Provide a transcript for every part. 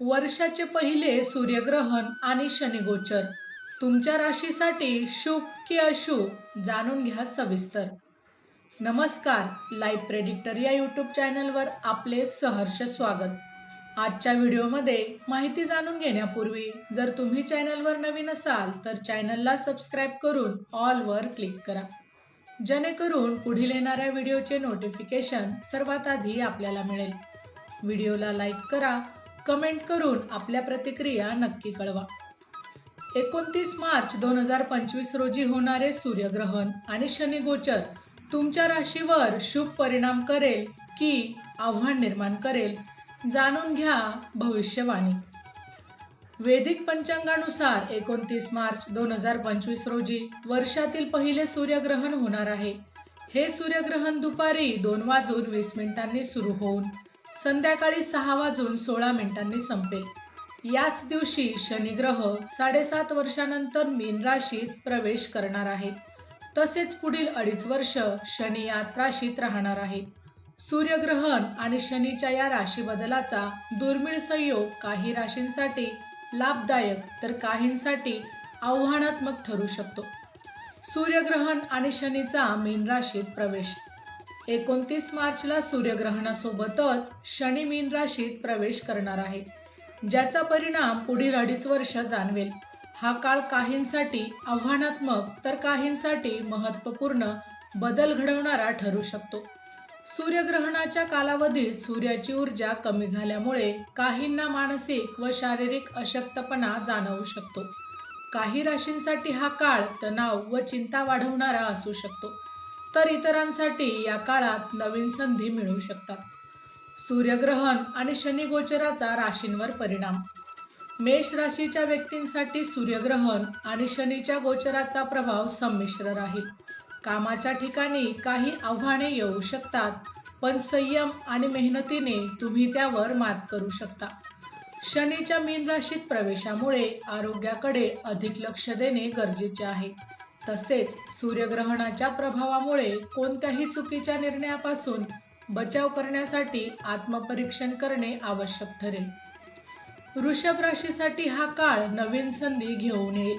वर्षाचे पहिले सूर्यग्रहण आणि शनिगोचर. तुमच्या राशीसाठी शुभ की अशुभ जाणून घ्या सविस्तर. नमस्कार लाईव्ह प्रेडिक्टर या यूट्यूब चॅनलवर आपले सहर्ष स्वागत. आजच्या व्हिडिओमध्ये माहिती जाणून घेण्यापूर्वी जर तुम्ही चॅनलवर नवीन असाल तर चॅनलला सबस्क्राईब करून ऑलवर क्लिक करा. जेणेकरून पुढील येणाऱ्या व्हिडिओचे नोटिफिकेशन सर्वात आधी आपल्याला मिळेल. व्हिडिओला लाईक करा कमेंट करून आपल्या प्रतिक्रिया नक्की कळवा. एकोणतीस मार्च दोन हजार पंचवीस रोजी होणारे सूर्यग्रहण आणि शनिगोचर तुमच्या राशीवर शुभ परिणाम करेल की आव्हान निर्माण करेल जाणून घ्या भविष्यवाणी. वेदिक पंचांगानुसार एकोणतीस मार्च दोन हजार पंचवीस रोजी वर्षातील पहिले सूर्यग्रहण होणार आहे. हे सूर्यग्रहण दुपारी दोन वाजून वीस मिनिटांनी सुरू होऊन संध्याकाळी सहा वाजून सोळा मिनिटांनी संपेल. याच दिवशी शनिग्रह साडेसात वर्षानंतर मीन राशीत प्रवेश करणार आहे. तसेच पुढील अडीच वर्ष शनी याच राशीत राहणार आहे. सूर्यग्रहण आणि शनीच्या या राशी बदलाचा दुर्मिळ संयोग काही राशींसाठी लाभदायक तर काहींसाठी आव्हानात्मक ठरू शकतो. सूर्यग्रहण आणि शनीचा मीन राशीत प्रवेश एकोणतीस मार्चला सूर्यग्रहणासोबतच शनी मीन राशीत प्रवेश करणार आहे ज्याचा परिणाम पुढील अडीच वर्ष जाणवेल. हा काळ काहींसाठी आव्हानात्मक तर काहींसाठी महत्त्वपूर्ण बदल घडवणारा ठरू शकतो. सूर्यग्रहणाच्या कालावधीत सूर्याची ऊर्जा कमी झाल्यामुळे काहींना मानसिक व शारीरिक अशक्तपणा जाणवू शकतो. काही राशींसाठी हा काळ तणाव व चिंता वाढवणारा असू शकतो. तर इतरांसाठी या काळात नवीन संधी मिळू शकतात. सूर्यग्रहण आणि शनिगोचराचा राशींवर परिणाम. मेष राशीच्या व्यक्तींसाठी सूर्यग्रहण आणि शनीच्या गोचराचा प्रभाव संमिश्र राहील. कामाच्या ठिकाणी काही आव्हाने येऊ शकतात पण संयम आणि मेहनतीने तुम्ही त्यावर मात करू शकता. शनीच्या मीन राशीत प्रवेशामुळे आरोग्याकडे अधिक लक्ष देणे गरजेचे आहे. तसेच सूर्यग्रहणाच्या प्रभावामुळे कोणत्याही चुकीच्या निर्णयापासून बचाव करण्यासाठी आत्मपरीक्षण करणे आवश्यक ठरेल. वृषभ राशीसाठी हा काळ नवीन संधी घेऊन येईल.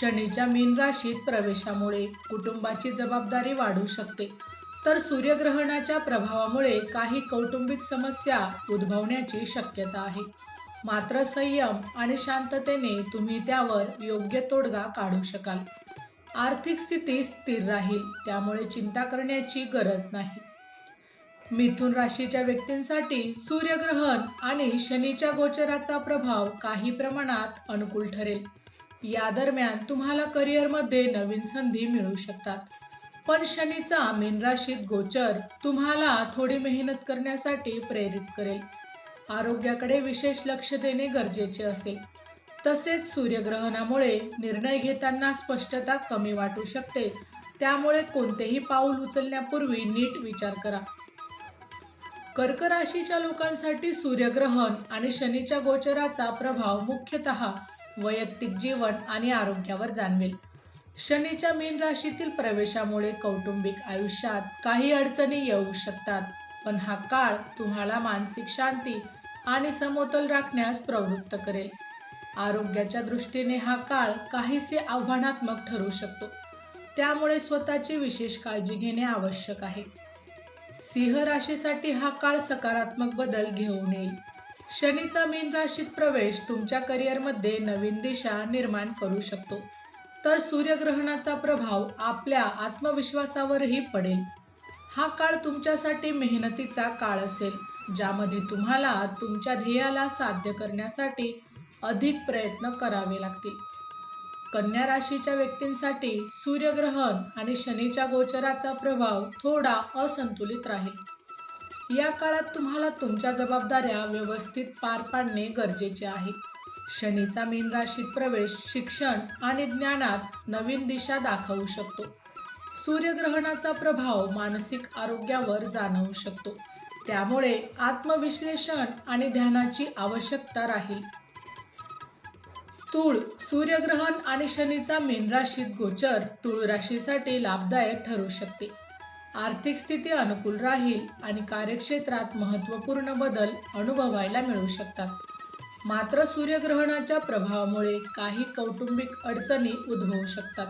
शनीच्या मीन राशीत प्रवेशामुळे कुटुंबाची जबाबदारी वाढू शकते. तर सूर्यग्रहणाच्या प्रभावामुळे काही कौटुंबिक समस्या उद्भवण्याची शक्यता आहे. मात्र संयम आणि शांततेने तुम्ही त्यावर योग्य तोडगा काढू शकाल. आर्थिक स्थिती स्थिर राहील त्यामुळे चिंता करण्याची गरज नाही. मिथुन राशीच्या व्यक्तींसाठी सूर्यग्रहण आणि शनीच्या गोचराचा प्रभाव काही प्रमाणात अनुकूल ठरेल. या दरम्यान तुम्हाला करिअरमध्ये नवीन संधी मिळू शकतात. पण शनीचा मीन राशीत गोचर तुम्हाला थोडी मेहनत करण्यासाठी प्रेरित करेल. आरोग्याकडे विशेष लक्ष देणे गरजेचे असेल. तसेच सूर्यग्रहणामुळे निर्णय घेताना स्पष्टता कमी वाटू शकते. त्यामुळे कोणतेही पाऊल उचलण्यापूर्वी नीट विचार करा. कर्क राशीच्या लोकांसाठी सूर्यग्रहण आणि शनीच्या गोचराचा प्रभाव मुख्यतः वैयक्तिक जीवन आणि आरोग्यावर जाणवेल. शनीच्या मीन राशीतील प्रवेशामुळे कौटुंबिक आयुष्यात काही अडचणी येऊ शकतात पण हा काळ तुम्हाला मानसिक शांती आणि समतोल राखण्यास प्रवृत्त करेल. आरोग्याच्या दृष्टीने हा काळ काहीसे आव्हानात्मक ठरू शकतो. त्यामुळे स्वतःची विशेष काळजी घेणे आवश्यक आहे. सिंह राशीसाठी हा काळ सकारात्मक बदल घेऊन येईल. शनीचा मीन राशीत प्रवेश तुमच्या करिअरमध्ये नवीन दिशा निर्माण करू शकतो. तर सूर्यग्रहणाचा प्रभाव आपल्या आत्मविश्वासावरही पडेल. हा काळ तुमच्यासाठी मेहनतीचा काळ असेल ज्यामध्ये तुम्हाला तुमच्या ध्येयाला साध्य करण्यासाठी अधिक प्रयत्न करावे लागतील. कन्या राशीच्या व्यक्तींसाठी सूर्यग्रहण आणि शनीच्या गोचराचा प्रभाव थोडा असंतुलित राहील. या काळात तुम्हाला तुमच्या जबाबदाऱ्या व्यवस्थित पार पाडणे गरजेचे आहे. शनीचा मीन राशीत प्रवेश शिक्षण आणि ज्ञानात नवीन दिशा दाखवू शकतो. सूर्यग्रहणाचा प्रभाव मानसिक आरोग्यावर जाणवू शकतो. त्यामुळे आत्मविश्लेषण आणि ध्यानाची आवश्यकता राहील. तूळ सूर्यग्रहण आणि शनीचा मीन राशीत गोचर तूळ राशीसाठी लाभदायक ठरू शकते. आर्थिक स्थिती अनुकूल राहील आणि कार्यक्षेत्रात महत्त्वपूर्ण बदल अनुभवायला मिळू शकतात. मात्र सूर्यग्रहणाच्या प्रभावामुळे काही कौटुंबिक अडचणी उद्भवू शकतात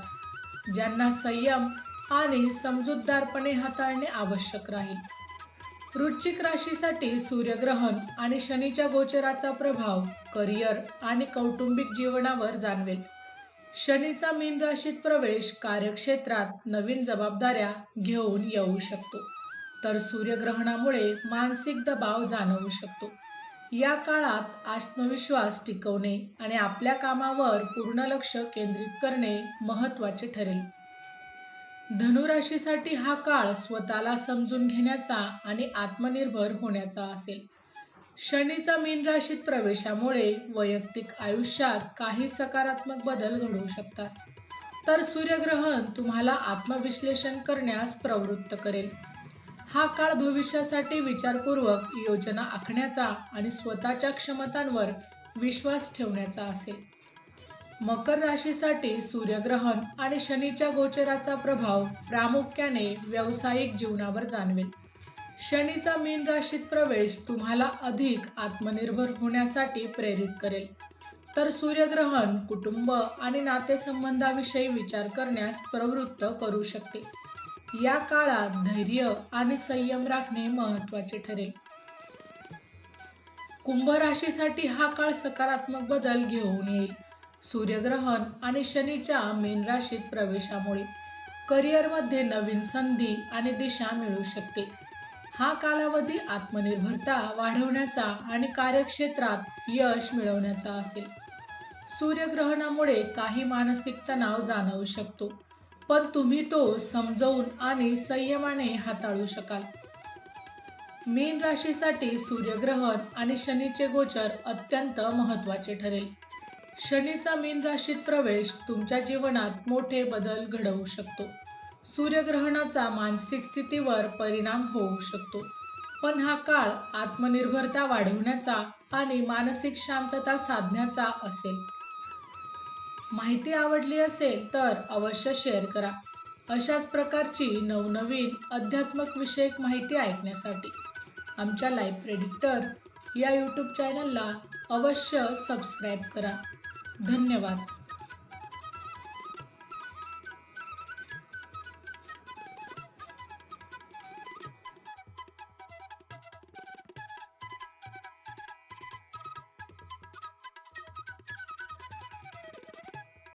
ज्यांना संयम आणि समजूतदारपणे हाताळणे आवश्यक राहील. वृश्चिक राशीसाठी सूर्यग्रहण आणि शनीच्या गोचराचा प्रभाव करिअर आणि कौटुंबिक जीवनावर जाणवेल. शनीचा मीन राशीत प्रवेश कार्यक्षेत्रात नवीन जबाबदाऱ्या घेऊन येऊ शकतो तर सूर्यग्रहणामुळे मानसिक दबाव जाणवू शकतो. या काळात आत्मविश्वास टिकवणे आणि आपल्या कामावर पूर्ण लक्ष केंद्रित करणे महत्त्वाचे ठरेल. धनुराशीसाठी हा काळ स्वतःला समजून घेण्याचा आणि आत्मनिर्भर होण्याचा असेल. शनीचा मीन राशीत प्रवेशामुळे वैयक्तिक आयुष्यात काही सकारात्मक बदल घडू शकतात. तर सूर्यग्रहण तुम्हाला आत्मविश्लेषण करण्यास प्रवृत्त करेल. हा काळ भविष्यासाठी विचारपूर्वक योजना आखण्याचा आणि स्वतःच्या क्षमतांवर विश्वास ठेवण्याचा असेल. मकर राशीसाठी सूर्यग्रहण आणि शनीच्या गोचराचा प्रभाव प्रामुख्याने व्यावसायिक जीवनावर जाणवेल. शनीचा मीन राशीत प्रवेश तुम्हाला अधिक आत्मनिर्भर होण्यासाठी प्रेरित करेल. तर सूर्यग्रहण कुटुंब आणि नातेसंबंधाविषयी विचार करण्यास प्रवृत्त करू शकते. या काळात धैर्य आणि संयम राखणे महत्त्वाचे ठरेल. कुंभ राशीसाठी हा काळ सकारात्मक बदल घेऊन येईल. सूर्यग्रहण आणि शनीच्या मीन राशीत प्रवेशामुळे करिअरमध्ये नवीन संधी आणि दिशा मिळू शकते. हा कालावधी आत्मनिर्भरता वाढवण्याचा आणि कार्यक्षेत्रात यश मिळवण्याचा असेल. सूर्यग्रहणामुळे काही मानसिक तणाव जाणवू शकतो पण तुम्ही तो समजवून आणि संयमाने हाताळू शकाल. मीन राशीसाठी सूर्यग्रहण आणि शनीचे गोचर अत्यंत महत्त्वाचे ठरेल. शनीचा मीन राशीत प्रवेश तुमच्या जीवनात मोठे बदल घडवू शकतो. सूर्यग्रहणाचा मानसिक स्थितीवर परिणाम होऊ शकतो. पण हा काळ आत्मनिर्भरता वाढवण्याचा आणि मानसिक शांतता साधण्याचा असेल. माहिती आवडली असेल तर अवश्य शेअर करा. अशाच प्रकारची नवनवीन अध्यात्मक विषयक माहिती ऐकण्यासाठी आमच्या लाईव्ह प्रेडिक्टर या यूट्यूब चॅनलला अवश्य सबस्क्राईब करा. धन्यवाद.